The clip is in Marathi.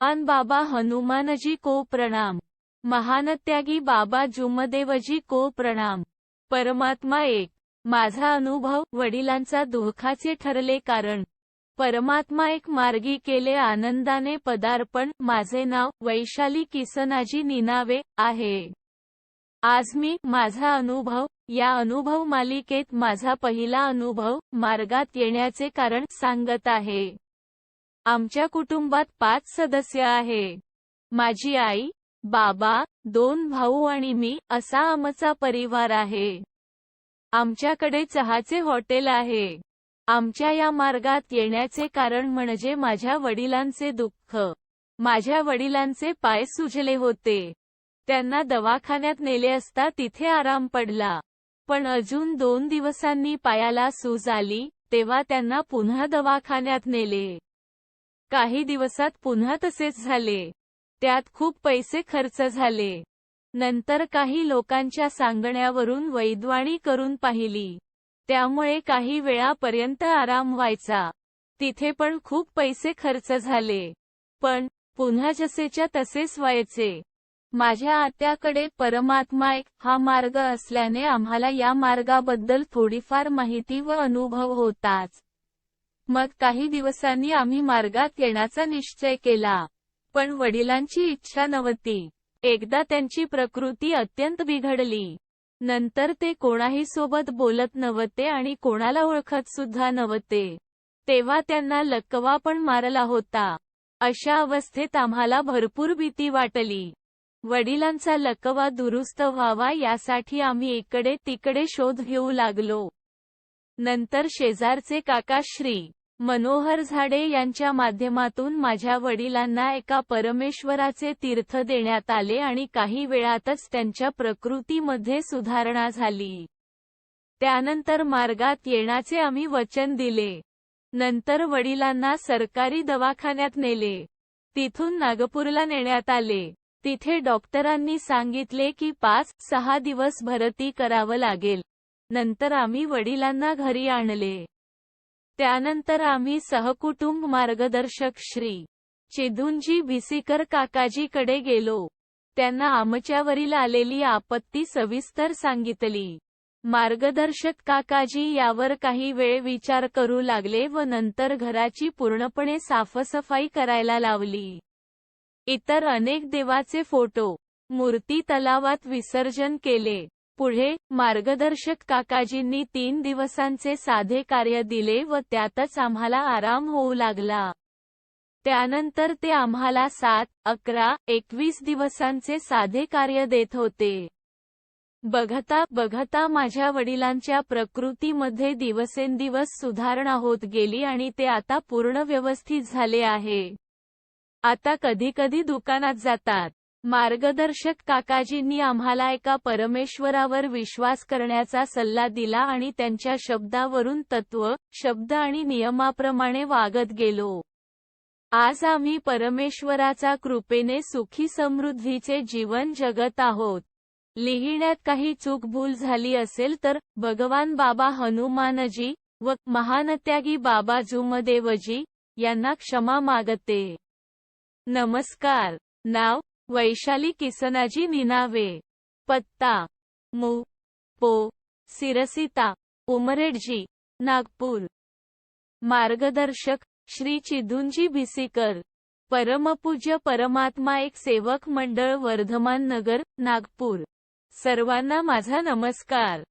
अन बाबा हनुमानजी को प्रणाम. महानत्यागी बाबा जुमदेवजी को प्रणाम. परमात्मा एक. माझा अनुभव वडिलांचा दुःखाचे ठरले कारण. परमात्मा एक मार्गी केले आनंदाने पदार्पण माझे नाव वैशाली किसनाजी निनावे आहे. आज मी माझा अनुभव या अनुभव मालिकेत माझा पहिला अनुभव मार्गात येण्याचे कारण सांगत आहे. आमच्या कुटुंबात पाच सदस्य आहे. माझी आई बाबा दोन भाऊ आणि मी असा आमचा परिवार आहे. आमच्याकडे चहाचे हॉटेल आहे. आमच्या या मार्गात येण्याचे कारण म्हणजे माझ्या वडिलांचे दुःख. माझ्या वडिलांचे पाय सुजले होते. त्यांना दवाखान्यात नेले असता तिथे आराम पडला. पण अजून दोन दिवसांनी पायाला सूज आली तेव्हा त्यांना पुन्हा दवाखान्यात नेले. काही दिवसात पुन्हा तसेच झाले. त्यात खूप पैसे खर्च झाले. नंतर काही लोकांच्या सांगण्यावरून वैद्वाणी करून पाहिली. त्यामुळे काही वेळापर्यंत आराम व्हायचा. तिथे पण खूप पैसे खर्च झाले. पण पुन्हा जसेच्या तसेच व्हायचे. माझ्या आत्याकडे परमात्मा एक हा मार्ग असल्याने आम्हाला या मार्गाबद्दल थोडीफार माहिती व अनुभव होताच. मग काही दिवसांनी आम्ही मार्गात येण्याचा निश्चय केला. पण वडिलांची इच्छा नव्हती. एकदा त्यांची प्रकृती अत्यंत बिघडली. नंतर ते कोणाही सोबत बोलत नव्हते आणि कोणाला ओळखत सुद्धा नव्हते. तेव्हा त्यांना लकवा पण मारला होता. अशा अवस्थेत आम्हाला भरपूर भीती वाटली. वडिलांचा लकवा दुरुस्त व्हावा यासाठी आम्ही इकडे तिकडे शोध घेऊ लागलो. नंतर शेजारचे काका श्री. मनोहर झाडे यांच्या माध्यमातून माझ्या वडिलांना एका परमेश्वराचे तीर्थ देण्यात आले आणि काही वेळातच त्यांच्या प्रकृतीमध्ये सुधारणा झाली. त्यानंतर मार्गात येण्याचे आम्ही वचन दिले. नंतर वडिलांना सरकारी दवाखान्यात नेले. तिथून नागपूरला नेण्यात आले. तिथे डॉक्टरांनी सांगितले की पाच सहा दिवस भरती करावं लागेल. नंतर आम्ही वडिलांना घरी आणले. त्यानंतर आम्ही सहकुटुंब मार्गदर्शक श्री. चेदुंजी भिसीकर काकाजीकडे गेलो. त्यांना आमच्यावरील आलेली आपत्ती सविस्तर सांगितली. मार्गदर्शक काकाजी यावर काही वेळ विचार करू लागले व नंतर घराची पूर्णपणे साफसफाई करायला लावली. इतर अनेक देवाचे फोटो मूर्ती तलावात विसर्जन केले. पुढे मार्गदर्शक काकाजींनी तीन दिवसांचे साधे कार्य दिले व त्यातच आम्हाला आराम होऊ लागला. त्यानंतर ते आम्हाला सात अकरा एकवीस दिवसांचे साधे कार्य देत होते. बघता बघता माझ्या वडिलांच्या प्रकृतीमध्ये दिवसेंदिवस सुधारणा होत गेली आणि ते आता पूर्ण व्यवस्थित झाले आहे. आता कधी कधी दुकानात जातात. मार्गदर्शक काकाजींनी आम्हाला एका परमेश्वरावर विश्वास करण्याचा सल्ला दिला आणि त्यांच्या शब्दावरून तत्व शब्द आणि नियमाप्रमाणे वागत गेलो. आज आम्ही परमेश्वराचा कृपेने सुखी समृद्धीचे जीवन जगत आहोत. लिहिण्यात काही चूकभूल झाली असेल तर भगवान बाबा हनुमानजी व महानत्यागी बाबा जुमदेवजी यांना क्षमा मागते. नमस्कार. नाव वैशाली किसनाजी निनावे. पत्ता. मु. पो. सिरसिता. उमरेडजी. नागपूर. मार्गदर्शक. श्री चिदुंजी भिसीकर. परमपूज्य परमात्मा एक सेवक मंडळ वर्धमान नगर नागपूर. सर्वांना माझा नमस्कार.